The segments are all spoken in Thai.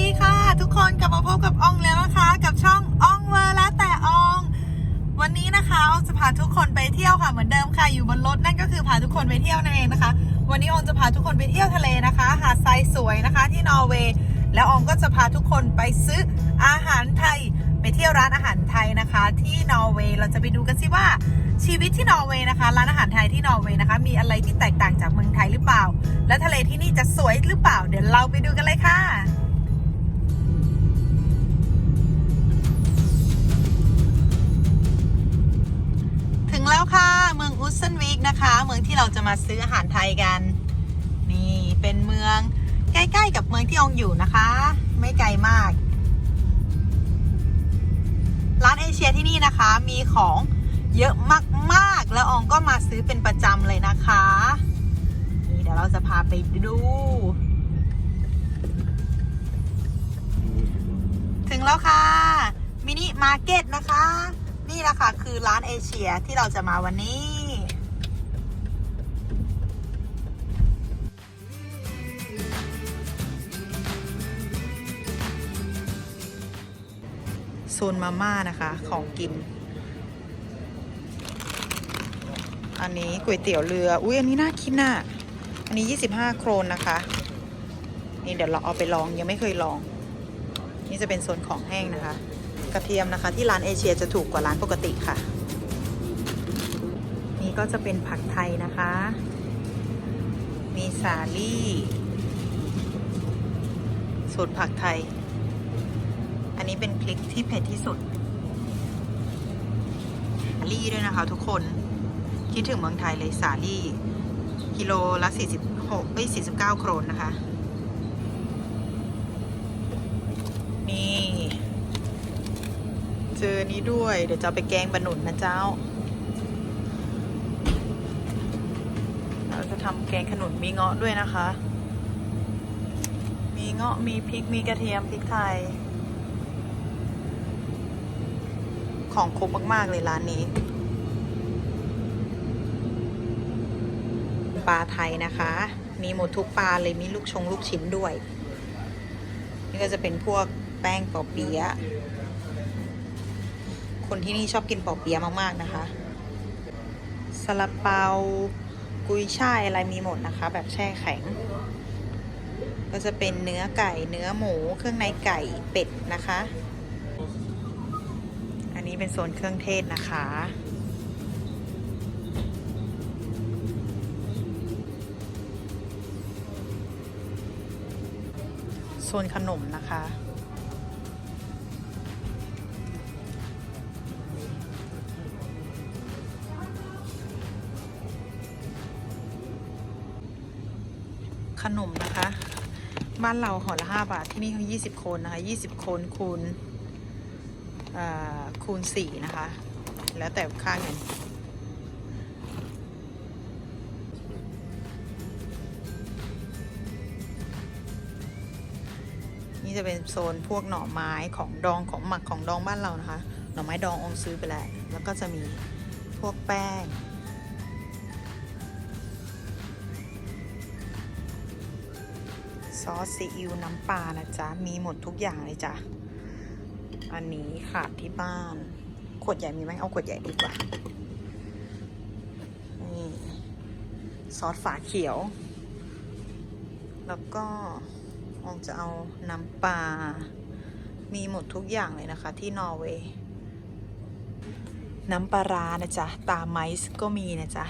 ดีค่ะ ทุกคนกลับมาพบกับอองแล้วนะคะ กับช่องอองเวอร์แล้วแต่ออง วันนี้นะคะอองจะพาทุกคนไปเที่ยวค่ะเหมือนเดิมค่ะอยู่บนรถนั่นก็คือพาทุกคนไปเที่ยวนั่นเองนะคะ วันนี้อองจะพาทุกคนไปเที่ยวทะเลนะคะหาดทรายสวยนะคะ ที่นอร์เวย์แล้วอองก็จะพาทุกคนไปซื้ออาหารไทย ไปเที่ยวร้านอาหารไทยนะคะ ที่นอร์เวย์เราจะไปดูกันสิว่าชีวิตที่นอร์เวย์นะคะร้านอาหารไทยที่นอร์เวย์นะคะ มีอะไรที่แตกต่างจากเมืองไทยหรือเปล่า และทะเลที่นี่จะสวยหรือเปล่า เดี๋ยวเราไปดูกันเลยค่ะ งแล้วค่ะ เมืองอุสเซนวิกนะคะ เมืองที่เราจะมาซื้ออาหารไทยกัน นี่เป็นเมืองใกล้ๆกับเมืองที่องอยู่นะคะ ไม่ไกลมาก ร้านเอเชียที่นี่นะคะ มีของเยอะมากๆ แล้วองก็มาซื้อเป็นประจำเลยนะคะ นี่เดี๋ยวเราจะพาไปดู ถึงแล้วค่ะมินิมาร์เก็ตนะคะ นี่แหละค่ะคือร้านเอเชียที่เราจะมาวันนี้โซนมาม่านะคะของกิน อันนี้ก๋วยเตี๋ยวเรือ อุ้ยอันนี้น่ากินอะ อันนี้ 25 โครนนะคะ นี่เดี๋ยวเราเอาไปลองยังไม่เคยลอง นี่จะเป็นโซนของแห้งนะคะ กระเทียมนะคะ ที่ร้านเอเชียจะถูกกว่าร้านปกติค่ะ นี่ก็จะเป็นผักไทยนะคะ มีสาลี่สูตรผักไทย อันนี้เป็นพริกที่เผ็ดที่สุดสาลี่ด้วยนะคะทุกคนคิดถึงเมืองไทยเลยสาลี่กิโลละ 46เอ้ย49 โครนนะคะ นี่ เจอนี้ด้วย เดี๋ยวจะไปแกงบะหนุนนะเจ้า เราจะทำแกงขนุนมีเงาะด้วยนะคะ มีเงาะมีพริกมีกระเทียมพริกไทย ของครบมากๆเลยร้านนี้ปลาไทยนะคะ มีหมดทุกปลาเลยมีลูกชงลูกชิ้นด้วย นี่ก็จะเป็นพวกแป้งปอเปี๊ยะ คนที่นี่ชอบกินปอเปี๊ยะมากๆนะคะซาลาเปากุยช่ายอะไรมีหมดนะคะ แบบแช่แข็ง ก็จะเป็นเนื้อไก่เนื้อหมู เครื่องในไก่เป็ดนะคะ อันนี้เป็นโซนเครื่องเทศนะคะโซนขนมนะคะ ขนมนะคะ บ้านเราห่อละห้าบาทที่นี่เขายี่สิบคนนะคะยี่สิบคนคูณคูณสี่นะคะ แล้วแต่ค่าเงินนี่จะเป็นโซนพวกหน่อไม้ของดองของหมักของดองบ้านเรานะคะ หน่อไม้ดององซื้อไปแล้ว แล้วก็จะมีพวกแป้ง ซอสซีอิ๊วน้ำปลานะจ๊ะ มีหมดทุกอย่างเลยจ้ะ อันนี้ขาดที่บ้าน ขวดใหญ่มีไหมเอาขวดใหญ่ดีกว่า นี่ซอสฝาเขียว แล้วก็อองจะเอาน้ำปลา มีหมดทุกอย่างเลยนะคะ ที่นอร์เวย์ น้ำปลาร้านะจ๊ะ ตาไมซ์ก็มีนะจ๊ะ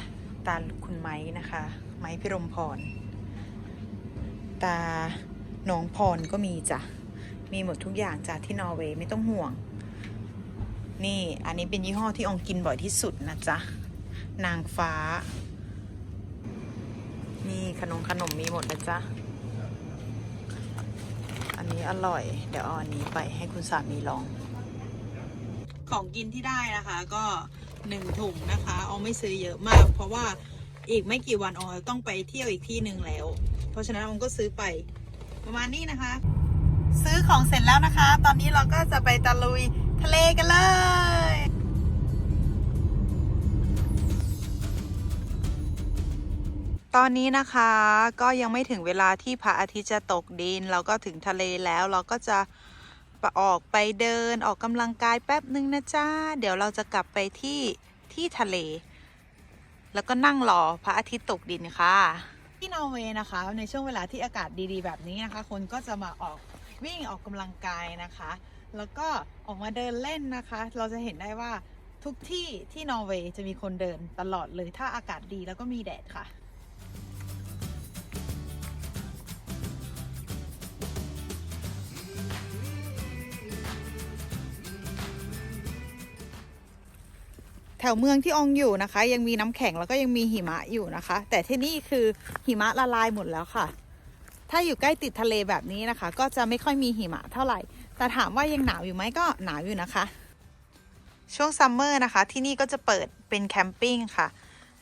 ตาคุณไม้นะคะ ไม้พิรมพร ตาหนองพรก็มีจ้ะ มีหมดทุกอย่างจ้ะที่นอร์เวย์ไม่ต้องห่วง นี่อันนี้เป็นยี่ห้อที่อองกินบ่อยที่สุดนะจ๊ะ นางฟ้า นี่ขนมขนมมีหมดนะจ๊ะ อันนี้อร่อย เดี๋ยวเอาอันนี้ไปให้คุณสามีลอง ของกินที่ได้นะคะก็หนึ่งถุงนะคะอองไม่ซื้อเยอะมาก เพราะว่าอีกไม่กี่วันอองต้องไปเที่ยวอีกที่หนึ่งแล้ว เพราะฉะนั้นอองก็ซื้อไปประมาณนี้นะคะ ซื้อของเสร็จแล้วนะคะ ตอนนี้เราก็จะไปตะลุยทะเลกันเลยตอนนี้นะคะก็ยังไม่ถึงเวลาที่พระอาทิตย์จะตกดิน เราก็ถึงทะเลแล้วเราก็จะออกไปเดินออกกำลังกายแป๊บนึงนะจ๊ะเดี๋ยวเราจะกลับไปที่ที่ทะเล แล้วก็นั่งรอพระอาทิตย์ตกดินค่ะี้นอร์เวย์นะคะ ในช่วงเวลาที่อากาศดีๆ แบบนี้นะคะ คนก็จะมาออกวิ่งออกกำลังกายนะคะ แล้วก็ออกมาเดินเล่นนะคะ เราจะเห็นได้ว่าทุกที่ที่นอร์เวย์จะมีคนเดินตลอดเลยถ้าอากาศดีแล้วก็มีแดดค่ะ ถวเมืองที่อองอยู่นะคะ ยังมีน้ำแข็งแล้วก็ยังมีหิมะอยู่นะคะ แต่ที่นี่คือหิมะละลายหมดแล้วค่ะ ถ้าอยู่ใกล้ติดทะเลแบบนี้นะคะ ก็จะไม่ค่อยมีหิมะเท่าไหร่ แต่ถามว่ายังหนาวอยู่ไหมก็หนาวอยู่นะคะ ช่วงซัมเมอร์นะคะ ที่นี่ก็จะเปิดเป็นแคมปิ้งค่ะ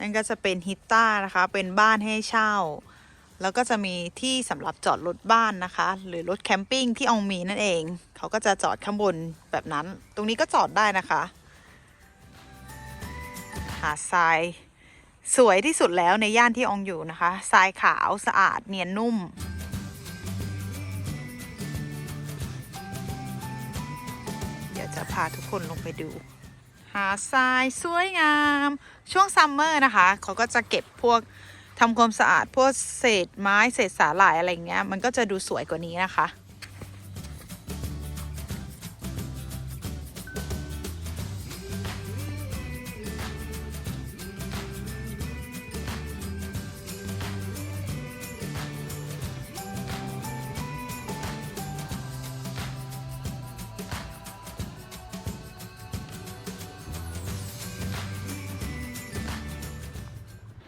นั่นก็จะเป็นฮิตต้านะคะ เป็นบ้านให้เช่า แล้วก็จะมีที่สำหรับจอดรถบ้านนะคะ หรือรถแคมปิ้งที่อองมีนั่นเอง เขาก็จะจอดข้างบนแบบนั้น ตรงนี้ก็จอดได้นะคะ หาดทรายสวยที่สุดแล้วในย่านที่อองอยู่นะคะ ทรายขาวสะอาดเนียนนุ่ม เดี๋ยวจะพาทุกคนลงไปดู หาดทรายสวยงาม ช่วงซัมเมอร์นะคะ เขาก็จะเก็บพวกทำความสะอาดพวกเศษไม้เศษสาหร่ายอะไรเงี้ย มันก็จะดูสวยกว่านี้นะคะ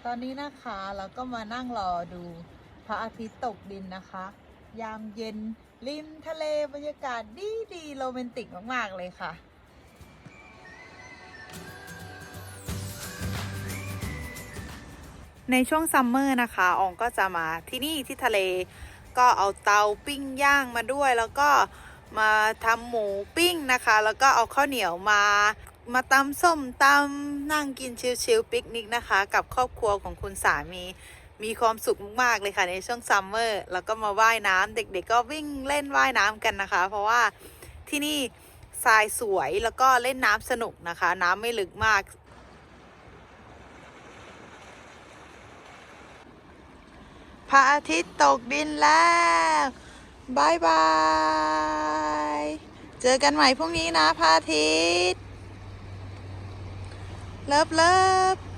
ตอนนี้นะคะเราก็มานั่งรอดูพระอาทิตย์ตกดินนะคะ ยามเย็นริมทะเลบรรยากาศดีดีๆโรแมนติกมาก ๆ เลยค่ะในช่วงซัมเมอร์นะคะอองก็จะมาที่นี่ที่ทะเล ก็เอาเตาปิ้งย่างมาด้วย แล้วก็มาทำหมูปิ้งนะคะ แล้วก็เอาข้าวเหนียวมา มาตำส้มตำนั่งกินชิลๆปิกนิกนะคะ กับครอบครัวของคุณสามีมีความสุขมากๆเลยค่ะในช่วงซัมเมอร์แล้วก็มาว่ายน้ำเด็กๆก็วิ่งเล่นว่ายน้ำกันนะคะ เพราะว่าที่นี่ทรายสวยแล้วก็เล่นน้ำสนุกนะคะ น้ำไม่ลึกมากพระอาทิตย์ตกดินแล้วบายบาย เจอกันใหม่พรุ่งนี้นะพระอาทิตย์ Love, love.